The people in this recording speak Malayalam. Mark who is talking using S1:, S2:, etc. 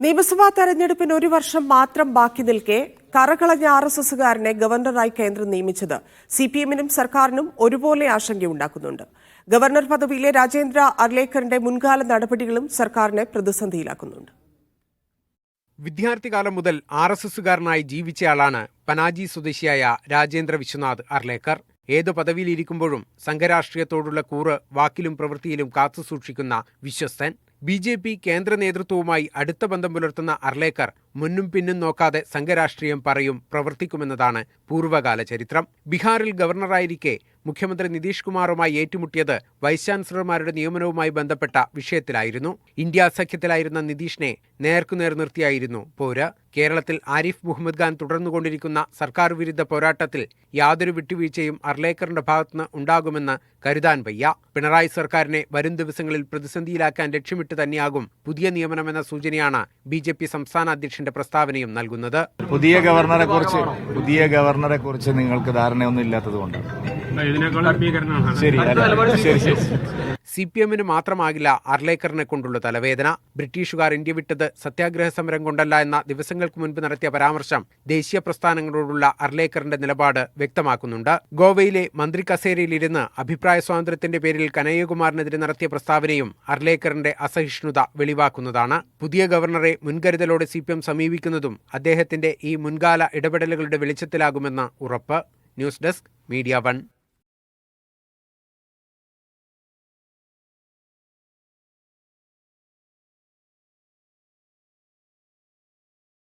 S1: നിയമസഭാ തെരഞ്ഞെടുപ്പിന് ഒരു വർഷം മാത്രം ബാക്കി നിൽക്കെ കറകളഞ്ഞ ആർ എസ് എസുകാരനെ ഗവർണറായി കേന്ദ്രം നിയമിച്ചത് സി പി എമ്മിനും സർക്കാരിനും ഒരുപോലെ ആശങ്കയുണ്ടാക്കുന്നുണ്ട്. ഗവർണർ പദവിയിലെ രാജേന്ദ്ര അർലേക്കറിന്റെ മുൻകാല നടപടികളും സർക്കാരിനെ പ്രതിസന്ധിയിലാക്കുന്നുണ്ട്.
S2: വിദ്യാർത്ഥികാലം മുതൽ ആർ എസ് എസുകാരനായി ജീവിച്ചയാളാണ് പനാജി സ്വദേശിയായ രാജേന്ദ്ര വിശ്വനാഥ് അർലേക്കർ. ഏതു പദവിയിലിരിക്കുമ്പോഴും സംഘരാഷ്ട്രീയത്തോടുള്ള കൂറ് വാക്കിലും പ്രവൃത്തിയിലും കാത്തുസൂക്ഷിക്കുന്ന വിശ്വസ്തൻ. ബി ജെ പി കേന്ദ്ര നേതൃത്വവുമായി അടുത്ത ബന്ധം പുലർത്തുന്ന അർലേക്കർ മുന്നും പിന്നും നോക്കാതെ സംഘരാഷ്ട്രീയം പറയും പ്രവർത്തിക്കുമെന്നതാണ് പൂർവകാല ചരിത്രം. ബീഹാറിൽ ഗവർണറായിരിക്കെ മുഖ്യമന്ത്രി നിതീഷ് കുമാറുമായി ഏറ്റുമുട്ടിയത് വൈസ് ചാൻസലർമാരുടെ നിയമനവുമായി ബന്ധപ്പെട്ട വിഷയത്തിലായിരുന്നു. ഇന്ത്യ സഖ്യത്തിലായിരുന്ന നിതീഷിനെ നേർക്കുനേർ നിർത്തിയായിരുന്നു പോര്. കേരളത്തിൽ ആരിഫ് മുഹമ്മദ് ഖാൻ തുടർന്നുകൊണ്ടിരിക്കുന്ന സർക്കാർ വിരുദ്ധ പോരാട്ടത്തിൽ യാതൊരു വിട്ടുവീഴ്ചയും അർലേക്കറിന്റെ ഭാഗത്തുനിന്ന് ഉണ്ടാകുമെന്ന് കരുതാൻ വയ്യ. പിണറായി സർക്കാരിനെ വരും ദിവസങ്ങളിൽ പ്രതിസന്ധിയിലാക്കാൻ ലക്ഷ്യമിട്ട് തന്നെയാകും പുതിയ നിയമനമെന്ന സൂചനയാണ് ബി ജെ പി സംസ്ഥാന അധ്യക്ഷന്റെ പ്രസ്താവനയും നൽകുന്നത്.
S3: പുതിയ ഗവർണറെ കുറിച്ച് പുതിയ ഗവർണറെ കുറിച്ച് നിങ്ങൾക്ക് ധാരണയൊന്നും ഇല്ലാത്തത്
S2: സി പി എമ്മിന് മാത്രമാകില്ല അർലേക്കറിനെ കൊണ്ടുള്ള തലവേദന. ബ്രിട്ടീഷുകാർ ഇന്ത്യ വിട്ടത് സത്യാഗ്രഹ സമരം കൊണ്ടല്ല എന്ന ദിവസങ്ങൾക്ക് മുൻപ് നടത്തിയ പരാമർശം ദേശീയ പ്രസ്ഥാനങ്ങളോടുള്ള അർലേക്കറിന്റെ നിലപാട് വ്യക്തമാക്കുന്നുണ്ട്. ഗോവയിലെ മന്ത്രി കസേരയിലിരുന്ന് അഭിപ്രായ സ്വാതന്ത്ര്യത്തിന്റെ പേരിൽ കനയ്യകുമാറിനെതിരെ നടത്തിയ പ്രസ്താവനയും അർലേക്കറിന്റെ അസഹിഷ്ണുത വെളിവാക്കുന്നതാണ്. പുതിയ ഗവർണറെ മുൻകരുതലോടെ സി സമീപിക്കുന്നതും അദ്ദേഹത്തിന്റെ ഈ മുൻകാല ഇടപെടലുകളുടെ വെളിച്ചത്തിലാകുമെന്ന ഉറപ്പ്. News desk media one.